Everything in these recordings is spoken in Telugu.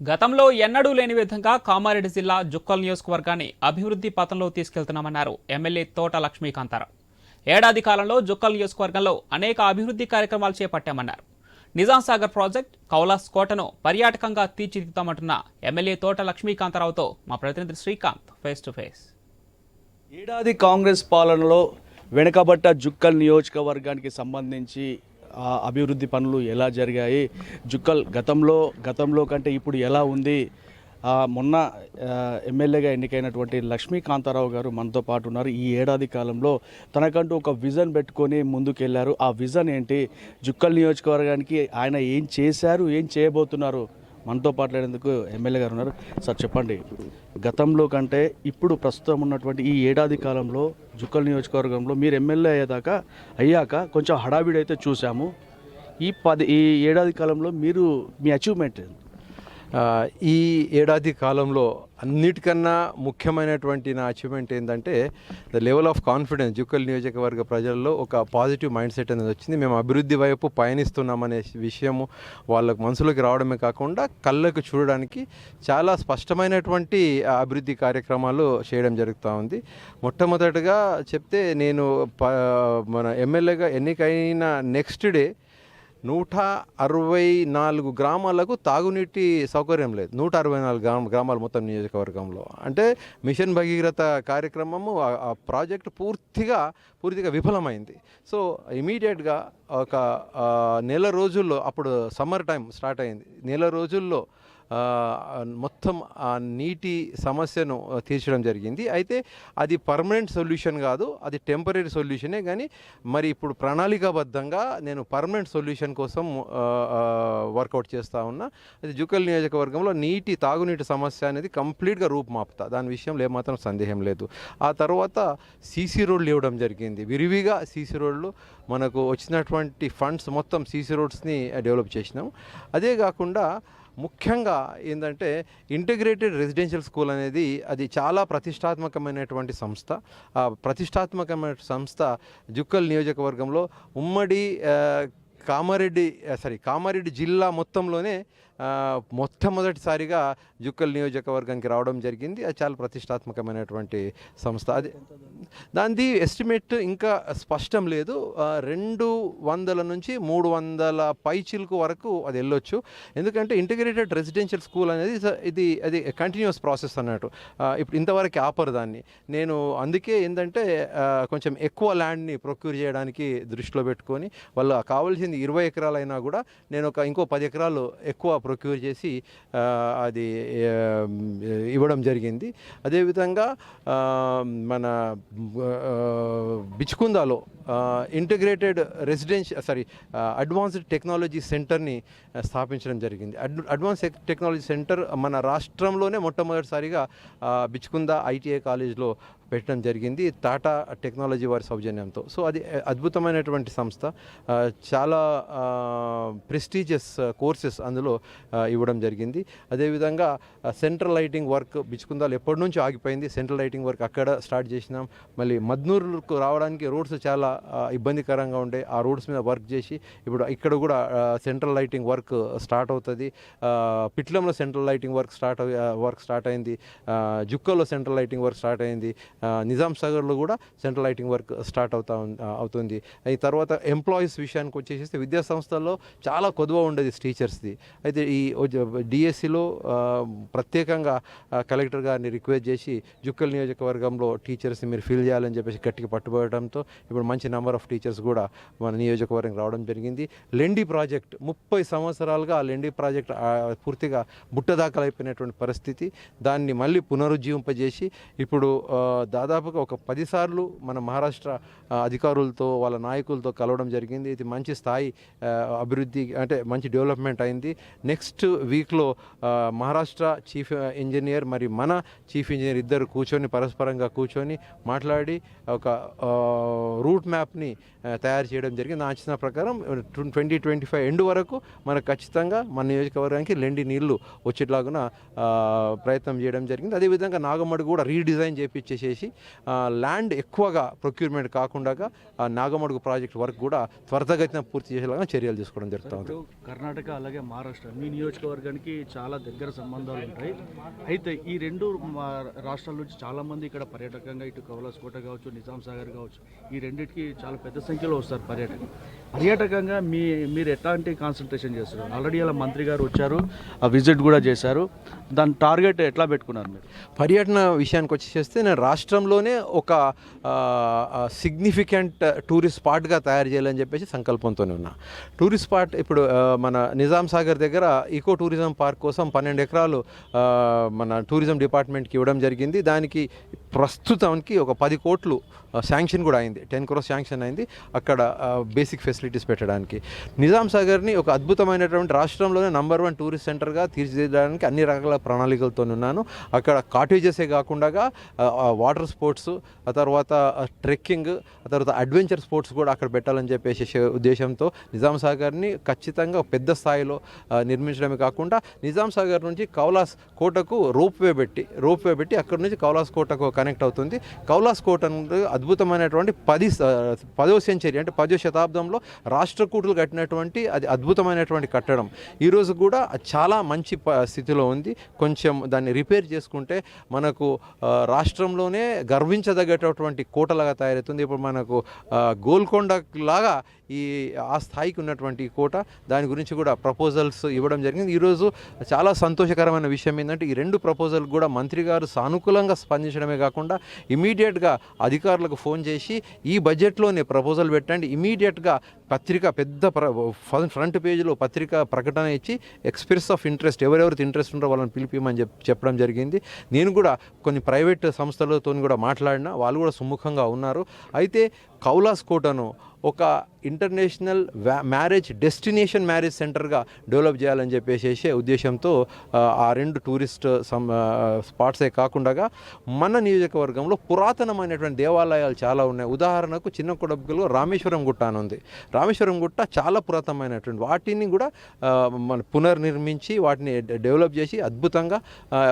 గతంలో ఎన్నడూ లేని విధంగా కామారెడ్డి జిల్లా జుక్కల్ నియోజకవర్గాన్ని అభివృద్ధి పథంలో తీసుకెళ్తున్నామన్నారు ఎమ్మెల్యే తోట లక్ష్మీకాంతారావు. ఏడాది కాలంలో జుక్కల్ నియోజకవర్గంలో అనేక అభివృద్ధి కార్యక్రమాలు చేపట్టామన్నారు. నిజాం సాగర్ ప్రాజెక్ట్ కౌలాస్ కోటను పర్యాటకంగా తీర్చిదిద్దామంటున్న ఎమ్మెల్యే తోట లక్ష్మీకాంతారావుతో మా ప్రతినిధి శ్రీకాంత్ ఫేస్ టు ఫేస్. ఏడాది కాంగ్రెస్ పాలనలో వెనుకబడ్డ జుక్కల్ నియోజకవర్గానికి సంబంధించి ఆ, అభివృద్ధి పనులు ఎలా జరిగాయి? జుక్కల్ గతంలో గతంలో కంటే ఇప్పుడు ఎలా ఉంది? మొన్న ఎమ్మెల్యేగా ఎన్నికైనటువంటి లక్ష్మీకాంతారావు గారు మనతో పాటు ఉన్నారు. ఈ ఏడాది కాలంలో తనకంటూ ఒక విజన్ పెట్టుకొని ముందుకెళ్ళారు. ఆ విజన్ ఏంటి? జుక్కల్ నియోజకవర్గానికి ఆయన ఏం చేశారు? ఏం చేయబోతున్నారు? మనతో మాట్లాడేందుకు ఎమ్మెల్యే గారు ఉన్నారు. సార్ చెప్పండి. గతంలో కంటే ఇప్పుడు ప్రస్తుతం ఉన్నటువంటి ఈ ఏడాది కాలంలో జుక్కల్ నియోజకవర్గంలో మీరు ఎమ్మెల్యే అయ్యేదాకా అయ్యాక కొంచెం హడావిడి అయితే చూసాము ఈ పది ఈ ఏడాది కాలంలో మీరు మీ అచీవ్మెంట్ ఈ ఏడాది కాలంలో అన్నిటికన్నా ముఖ్యమైనటువంటి నా అచీవ్మెంట్ ఏంటంటే the level of confidence Jukkal నియోజకవర్గ ప్రజల్లో ఒక పాజిటివ్ మైండ్ సెట్ అనేది వచ్చింది. మేము అభివృద్ధి వైపు పయనిస్తున్నామనే విషయము వాళ్ళకు మనసులోకి రావడమే కాకుండా కళ్ళకు చూడడానికి చాలా స్పష్టమైనటువంటి అభివృద్ధి కార్యక్రమాలు చేయడం జరుగుతూ ఉంది. మొట్టమొదటిగా చెప్తే నేను ప మన ఎమ్మెల్యేగా ఎన్నికైన నెక్స్ట్ డే నూట అరవై నాలుగు గ్రామాలకు తాగునీటి సౌకర్యం లేదు. నూట అరవై నాలుగు గ్రామ గ్రామాలు మొత్తం నియోజకవర్గంలో. అంటే మిషన్ భగీరథ కార్యక్రమము ఆ- ప్రాజెక్ట్ పూర్తిగా పూర్తిగా విఫలమైంది. సో ఇమీడియట్గా ఒక నెల రోజుల్లో అప్పుడు సమ్మర్ టైం స్టార్ట్ అయింది. నెల రోజుల్లో మొత్తం ఆ నీటి సమస్యను తీర్చడం జరిగింది. అయితే అది పర్మనెంట్ సొల్యూషన్ కాదు అది టెంపరీ సొల్యూషనే కానీ మరి ఇప్పుడు ప్రణాళికాబద్ధంగా నేను పర్మనెంట్ సొల్యూషన్ కోసం వర్కౌట్ చేస్తూ ఉన్నా. అది జుకల్ నియోజకవర్గంలో నీటి తాగునీటి సమస్య అనేది కంప్లీట్గా రూపుమాపుతా. దాని విషయంలో ఏమాత్రం సందేహం లేదు. ఆ తర్వాత సీసీ రోడ్లు ఇవ్వడం జరిగింది. విరివిగా సీసీ రోడ్లు మనకు వచ్చినటువంటి ఫండ్స్ మొత్తం సీసీ రోడ్స్ని డెవలప్ చేసినాం. అదే కాకుండా ముఖ్యంగా ఏంటంటే ఇంటిగ్రేటెడ్ రెసిడెన్షియల్ స్కూల్ అనేది అది చాలా ప్రతిష్టాత్మకమైనటువంటి సంస్థ. ప్రతిష్టాత్మకమైన సంస్థ జుక్కల్ నియోజకవర్గంలో ఉమ్మడి కామారెడ్డి సారీ కామారెడ్డి జిల్లా మొత్తంలోనే మొట్టమొదటిసారిగా జుక్కల్ నియోజకవర్గానికి రావడం జరిగింది. అది చాలా ప్రతిష్టాత్మకమైనటువంటి సంస్థ. అది దానిది ఎస్టిమేట్ ఇంకా స్పష్టం లేదు. రెండు వందల నుంచి మూడు వందల పైచిల్కు వరకు అది వెళ్ళొచ్చు. ఎందుకంటే ఇంటిగ్రేటెడ్ రెసిడెన్షియల్ స్కూల్ అనేది ఇది అది కంటిన్యూస్ ప్రాసెస్ అన్నట్టు. ఇప్పుడు ఇంతవరకు ఆపరు దాన్ని. నేను అందుకే ఏంటంటే కొంచెం ఎక్కువ ల్యాండ్ని ప్రొక్యూర్ చేయడానికి దృష్టిలో పెట్టుకొని వాళ్ళు కావాల్సింది ఇరవై ఎకరాలైనా కూడా నేను ఒక ఇంకో పది ఎకరాలు ఎక్కువ ప్రొక్యూర్ చేసి అది ఇవ్వడం జరిగింది. అదేవిధంగా మన ఆ, బిచ్కుందాలో integrated residential sorry advanced technology సెంటర్ని స్థాపించడం జరిగింది. అడ్ అడ్వాన్స్ టెక్నాలజీ సెంటర్ మన రాష్ట్రంలోనే మొట్టమొదటిసారిగా బిచ్చుకుందా బిచ్కుంద ఐటీఐ కాలేజ్లో పెట్టడం జరిగింది టాటా టెక్నాలజీ వారి సౌజన్యంతో. సో అది అద్భుతమైనటువంటి సంస్థ. చాలా ప్రెస్టీజియస్ కోర్సెస్ అందులో ఇవ్వడం జరిగింది. అదేవిధంగా సెంట్రల్ లైటింగ్ వర్క్ బిచ్చుకుందాలు ఎప్పటి నుంచి ఆగిపోయింది. సెంట్రల్ లైటింగ్ వర్క్ అక్కడ స్టార్ట్ చేసినాం. మళ్ళీ మద్నూరుకు రావడానికి రోడ్స్ చాలా ఇబ్బందికరంగా ఉండే ఆ రోడ్స్ మీద వర్క్ చేసి ఇప్పుడు ఇక్కడ కూడా సెంట్రల్ లైటింగ్ వర్క్ స్టార్ట్ అవుతుంది. పిట్లంలో central lighting work start work start అయింది. జుక్కలో సెంట్రల్ లైటింగ్ వర్క్ స్టార్ట్ అయింది. నిజాం సాగర్లో కూడా సెంట్రల్ లైటింగ్ వర్క్ స్టార్ట్ అవుతా ఆ, అవుతుంది. ఈ తర్వాత ఎంప్లాయీస్ విషయానికి వచ్చేసి విద్యా సంస్థల్లో చాలా కొదువ ఉండేది టీచర్స్ది. అయితే ఈ డిఎస్సిలో ప్రత్యేకంగా కలెక్టర్ గారిని రిక్వెస్ట్ చేసి జుక్కల్ నియోజకవర్గంలో టీచర్స్ని మీరు ఫిల్ చేయాలని చెప్పేసి గట్టిగా పట్టుబడటంతో ఇప్పుడు మంచి నెంబర్ ఆఫ్ టీచర్స్ కూడా మన నియోజకవర్గం రావడం జరిగింది. లెండి ప్రాజెక్ట్ ముప్పై సంవత్సరాలుగా ఆ లెండి ప్రాజెక్ట్ పూర్తిగా బుట్టదాఖలైపోయినటువంటి పరిస్థితి. దాన్ని మళ్ళీ పునరుజ్జీవింపజేసి ఇప్పుడు దాదాపుగా ఒక పదిసార్లు మన మహారాష్ట్ర అధికారులతో వాళ్ళ నాయకులతో కలవడం జరిగింది. ఇది మంచి స్థాయి అభివృద్ధి అంటే మంచి డెవలప్మెంట్ అయింది. నెక్స్ట్ వీక్లో మహారాష్ట్ర చీఫ్ ఇంజనీర్ మరి మన చీఫ్ ఇంజనీర్ ఇద్దరు కూర్చొని పరస్పరంగా కూర్చొని మాట్లాడి ఒక రూట్ మ్యాప్ని తయారు చేయడం జరిగింది. నా అంచనా ప్రకారం ట్వంటీ ట్వంటీ ఫైవ్ ఎండ్ వరకు మనకు ఖచ్చితంగా మన నియోజకవర్గానికి లెండి నీళ్ళు వచ్చేట్లాగున ప్రయత్నం చేయడం జరిగింది. అదేవిధంగా నాగమ్మడి కూడా రీడిజైన్ చేపించేసేసి చేసి ల్యాండ్ ఎక్కువగా ప్రొక్యూర్మెంట్ కాకుండా నాగమడుగు ప్రాజెక్ట్ వర్క్ కూడా త్వరితగతిన పూర్తి చేసేలాగా చర్యలు తీసుకోవడం జరుగుతుంది కర్ణాటక అలాగే మహారాష్ట్ర మీ నియోజకవర్గానికి చాలా దగ్గర సంబంధాలు ఉంటాయి. అయితే ఈ రెండు రాష్ట్రాల నుంచి చాలా మంది ఇక్కడ పర్యాటకంగా ఇటు కౌలాస్కోట కావచ్చు నిజాం సాగర్ కావచ్చు ఈ రెండింటికి చాలా పెద్ద సంఖ్యలో వస్తారు పర్యాటకం. పర్యాటకంగా మీ మీరు ఎట్లాంటి కాన్సన్ట్రేషన్ చేస్తున్నారు ఆల్రెడీ అలా మంత్రి గారు వచ్చారు ఆ విజిట్ కూడా చేశారు. దాని టార్గెట్ ఎట్లా పెట్టుకున్నారు మీరు? పర్యటన విషయానికి వచ్చి చేస్తే నేను రాష్ట్రంలోనే ఒక సిగ్నిఫికెంట్ టూరిస్ట్ స్పాట్గా తయారు చేయాలని చెప్పేసి సంకల్పంతోనే ఉన్నా. టూరిస్ట్ స్పాట్ ఇప్పుడు మన నిజాం సాగర్ దగ్గర ఈకో టూరిజం పార్క్ కోసం పన్నెండు ఎకరాలు మన టూరిజం డిపార్ట్మెంట్కి ఇవ్వడం జరిగింది. దానికి ప్రస్తుతానికి ఒక పది కోట్లు శాంక్షన్ కూడా అయింది. టెన్ క్రోస్ శాంక్షన్ అయింది అక్కడ బేసిక్ ఫెసిలిటీస్ పెట్టడానికి. నిజాం సాగర్ని ఒక అద్భుతమైనటువంటి రాష్ట్రంలోనే నంబర్ వన్ టూరిస్ట్ సెంటర్గా తీర్చిదిద్దడానికి అన్ని రకాల ప్రణాళికలతో ఉన్నాను. అక్కడ కాటేజెసే కాకుండా వాటర్ స్పోర్ట్స్ ఆ తర్వాత ట్రెక్కింగ్ ఆ తర్వాత అడ్వెంచర్ స్పోర్ట్స్ కూడా అక్కడ పెట్టాలని చెప్పేసి ఉద్దేశంతో నిజాం సాగర్ని ఖచ్చితంగా పెద్ద స్థాయిలో నిర్మించడమే కాకుండా నిజాం సాగర్ నుంచి కౌలాస్ కోటకు రోప్వే పెట్టి రోప్వే పెట్టి అక్కడ నుంచి కౌలాస్ కోటకు కనెక్ట్ అవుతుంది. కౌలాస్ కోట నుండి అద్భుతమైనటువంటి పది స- పదో సెంచరీ అంటే పదో శతాబ్దంలో రాష్ట్రకూటులు కట్టినటువంటి అది అద్భుతమైనటువంటి కట్టడం. ఈరోజు కూడా అది చాలా మంచి ప- స్థితిలో ఉంది. కొంచెం దాన్ని రిపేర్ చేసుకుంటే మనకు రాష్ట్రంలోనే గర్వించదగ్గేటటువంటి కోటలాగా తయారవుతుంది. ఇప్పుడు మనకు గోల్కొండ లాగా ఈ ఆ స్థాయికి ఉన్నటువంటి ఈ కోట దాని గురించి కూడా ప్రపోజల్స్ ఇవ్వడం జరిగింది. ఈరోజు చాలా సంతోషకరమైన విషయం ఏంటంటే ఈ రెండు ప్రపోజల్ కూడా మంత్రి గారు సానుకూలంగా స్పందించడమే కాకుండా ఇమీడియట్గా అధికారులకు ఫోన్ చేసి ఈ బడ్జెట్లోనే ప్రపోజల్ పెట్టండి. ఇమీడియట్గా పత్రిక పెద్ద ప్ర- ఫ- ఫ్రంట్ పేజీలో పత్రిక ప్రకటన ఇచ్చి ఎక్స్ప్రెస్ ఆఫ్ ఇంట్రెస్ట్ ఎవరెవరికి ఇంట్రెస్ట్ ఉంటారో వాళ్ళని పిలిపిమని చెప్ చెప్పడం జరిగింది. నేను కూడా కొన్ని ప్రైవేట్ సంస్థలతో కూడా మాట్లాడినా వాళ్ళు కూడా సుముఖంగా ఉన్నారు. అయితే కౌలాస్ కోటను ఒక ఇంటర్నేషనల్ మ్యారేజ్ డెస్టినేషన్ మ్యారేజ్ సెంటర్గా డెవలప్ చేయాలని చెప్పేసి ఉద్దేశంతో ఆ, రెండు టూరిస్ట్ సం స్పాట్సే కాకుండా మన నియోజకవర్గంలో పురాతనమైనటువంటి దేవాలయాలు చాలా ఉన్నాయి. ఉదాహరణకు చిన్న కొడబులో రామేశ్వరం గుట్ట అని ఉంది. రామేశ్వరం గుట్ట చాలా పురాతనమైనటువంటి వాటిని కూడా మన పునర్నిర్మించి వాటిని డెవలప్ చేసి అద్భుతంగా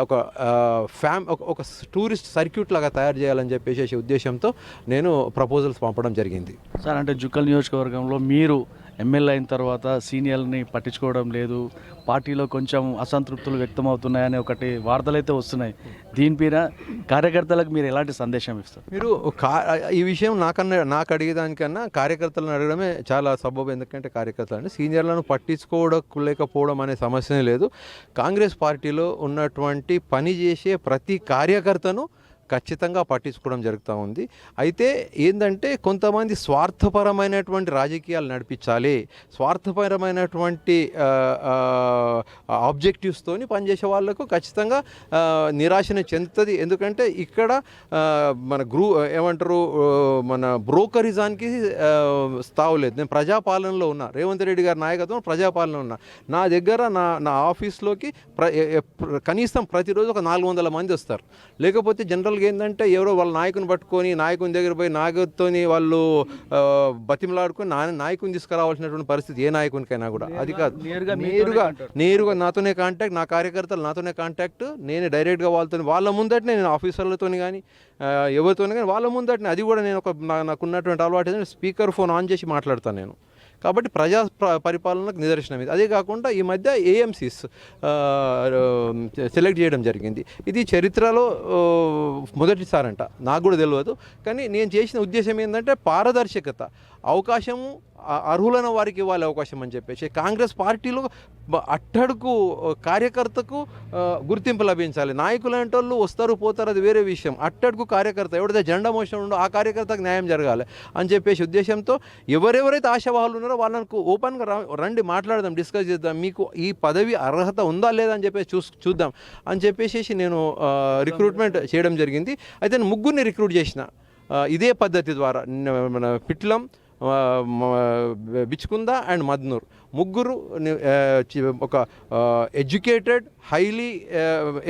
ఒక ఫ్యామ్ ఒక ఒక టూరిస్ట్ సర్క్యూట్ లాగా తయారు చేయాలని చెప్పేసి ఉద్దేశంతో నేను ప్రపోజల్స్ పంపడం జరిగింది. సార్ అంటే జుక్కల్ నియోజకవర్గంలో మీరు ఎమ్మెల్యే అయిన తర్వాత సీనియర్ని పట్టించుకోవడం లేదు. పార్టీలో కొంచెం అసంతృప్తులు వ్యక్తమవుతున్నాయని ఒకటి వార్తలు అయితే వస్తున్నాయి దీనిపైన కార్యకర్తలకు మీరు ఎలాంటి సందేశం ఇస్తారు? మీరు కా ఈ విషయం నాకన్నా నాకు అడిగేదానికన్నా కార్యకర్తలను అడగడమే చాలా సబబు. ఎందుకంటే కార్యకర్తలు అంటే సీనియర్లను పట్టించుకోవడం లేకపోవడం అనే సమస్యనే లేదు. కాంగ్రెస్ పార్టీలో ఉన్నటువంటి పని చేసే ప్రతి కార్యకర్తను ఖచ్చితంగా పట్టించుకోవడం జరుగుతూ ఉంది. అయితే ఏంటంటే కొంతమంది స్వార్థపరమైనటువంటి రాజకీయాలు నడిపించాలి స్వార్థపరమైనటువంటి ఆబ్జెక్టివ్స్తోని పనిచేసే వాళ్ళకు ఖచ్చితంగా నిరాశను చెందుతుంది. ఎందుకంటే ఇక్కడ మన గ్రూ ఏమంటారు మన బ్రోకరిజానికి స్థావు లేదు. నేను ప్రజాపాలనలో ఉన్నా. రేవంత్ రెడ్డి గారి నాయకత్వం ప్రజాపాలన ఉన్నా. నా దగ్గర నా నా ఆఫీస్లోకి ప్ర కనీసం ప్రతిరోజు ఒక నాలుగు వందల మంది వస్తారు. లేకపోతే జనరల్ జనరల్గా ఏంటంటే ఎవరో వాళ్ళ నాయకుని పట్టుకొని నాయకుని దగ్గర పోయి నాయకుడితోని వాళ్ళు బతిమలాడుకొని నా నాయకుని తీసుకురావాల్సినటువంటి పరిస్థితి ఏ నాయకునికైనా కూడా. అది కాదు. నేరుగా నేరుగా నాతోనే కాంటాక్ట్ నా కార్యకర్తలు నాతోనే కాంటాక్ట్ నేను డైరెక్ట్గా వాళ్ళతో వాళ్ళ ముందటనే నేను ఆఫీసర్లతో కానీ ఎవరితోనే కానీ వాళ్ళ ముందటనే. అది కూడా నేను ఒక నాకున్నటువంటి అలవాటు స్పీకర్ ఫోన్ ఆన్ చేసి మాట్లాడతాను నేను. కాబట్టి ప్రజా పరిపాలనకు నిదర్శనం ఇది. అదే కాకుండా ఈ మధ్య ఏఎంసీస్ సెలెక్ట్ చేయడం జరిగింది. ఇది చరిత్రలో మొదటిసారంట. నాకు కూడా తెలియదు కానీ నేను చేసిన ఉద్దేశం ఏంటంటే పారదర్శకత. అవకాశము అర్హులైన వారికి ఇవ్వాలి అవకాశం అని చెప్పేసి కాంగ్రెస్ పార్టీలో అట్టడుకు అట్టడుగు కార్యకర్తకు గుర్తింపు లభించాలి. నాయకులంటే వాళ్ళు వస్తారు పోతారు అది వేరే విషయం. అట్టడుగు కార్యకర్త ఎవరైతే జెండా మోషన్ ఉండో ఆ కార్యకర్తకు న్యాయం జరగాలి అని చెప్పేసి ఉద్దేశంతో ఎవరెవరైతే ఆశావాహులు ఉన్నారో వాళ్ళకు ఓపెన్గా రా- రండి మాట్లాడదాం డిస్కస్ చేద్దాం. మీకు ఈ పదవి అర్హత ఉందా లేదా అని చెప్పేసి చూస్ చూద్దాం అని చెప్పేసి నేను రిక్రూట్మెంట్ చేయడం జరిగింది. అయితే నేను ముగ్గురిని రిక్రూట్ చేసిన. ఇదే పద్ధతి ద్వారా. మన పిట్లం బిచ్కుంద అండ్ మద్నూర్. ముగ్గురు ఒక ఎడ్యుకేటెడ్ హైలీ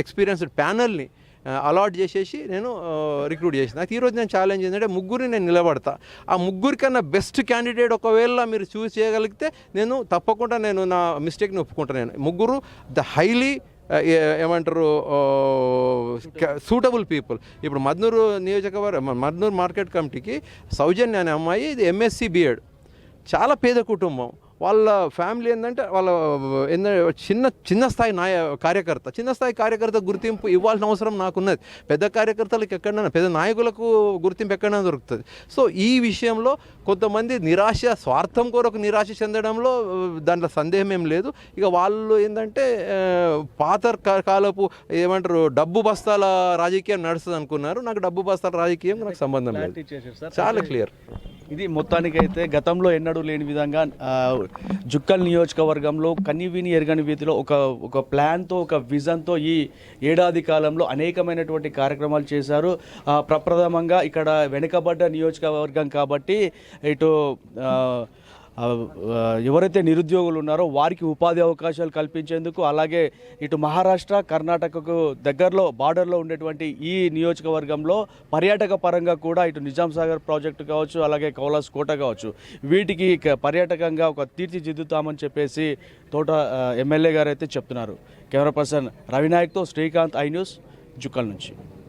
ఎక్స్పీరియన్స్డ్ ప్యానల్ని అలాట్ చేసేసి నేను రిక్రూట్ చేసిన. అయితే ఈరోజు నేను ఛాలెంజ్ ఏంటంటే ముగ్గురిని నేను నిలబడతా. ఆ ముగ్గురికన్నా బెస్ట్ క్యాండిడేట్ ఒకవేళ మీరు చూస్ చేయగలిగితే నేను తప్పకుండా నేను నా మిస్టేక్ని ఒప్పుకుంటాను నేను. ముగ్గురు ద హైలీ ఏమంటారు సూటబుల్ పీపుల్ ఇప్పుడు మద్నూరు నియోజకవర్గం మద్నూరు మార్కెట్ కమిటీకి సౌజన్య అనే అమ్మాయి ఇది ఎంఎస్సి బిఎడ్ చాలా పేద కుటుంబం. వాళ్ళ ఫ్యామిలీ ఏంటంటే వాళ్ళ చిన్న చిన్న స్థాయి నాయ కార్యకర్త. చిన్న స్థాయి కార్యకర్త గుర్తింపు ఇవ్వాల్సిన అవసరం నాకున్నది. పెద్ద కార్యకర్తలకు ఎక్కడైనా పెద్ద నాయకులకు గుర్తింపు ఎక్కడైనా దొరుకుతుంది. సో ఈ విషయంలో కొంతమంది నిరాశ స్వార్థం కొరకు నిరాశ చెందడంలో దాంట్లో సందేహం ఏం లేదు. ఇక వాళ్ళు ఏంటంటే పాత కాలపు ఏమంటారు డబ్బు బస్తాల రాజకీయం నడుస్తుంది అనుకున్నారు నాకు డబ్బు బస్తాల రాజకీయం నాకు సంబంధం లేదు. చాలా క్లియర్. ఇది మొత్తానికైతే గతంలో ఎన్నడూ లేని విధంగా జుక్కల్ నియోజకవర్గంలో కనివిని ఎరగని వీధిలో ఒక ఒక ప్లాన్తో ఒక విజన్తో ఈ ఏడాది కాలంలో అనేకమైనటువంటి కార్యక్రమాలు చేశారు. ప్రప్రథమంగా ఇక్కడ వెనుకబడ్డ నియోజకవర్గం కాబట్టి ఇటు ఎవరైతే నిరుద్యోగులు ఉన్నారో వారికి ఉపాధి అవకాశాలు కల్పించేందుకు అలాగే ఇటు మహారాష్ట్ర కర్ణాటకకు దగ్గరలో బార్డర్లో ఉండేటువంటి ఈ నియోజకవర్గంలో పర్యాటక పరంగా కూడా ఇటు నిజాం సాగర్ ప్రాజెక్టు కావచ్చు అలాగే కౌలాస్ కోట కావచ్చు వీటికి పర్యాటకంగా ఒక తీర్చిదిద్దుతామని చెప్పేసి తోట ఎమ్మెల్యే గారు అయితే చెప్తున్నారు. కెమెరా పర్సన్ రవినాయక్తో శ్రీకాంత్ ఐ న్యూస్ జుక్కల్ నుంచి.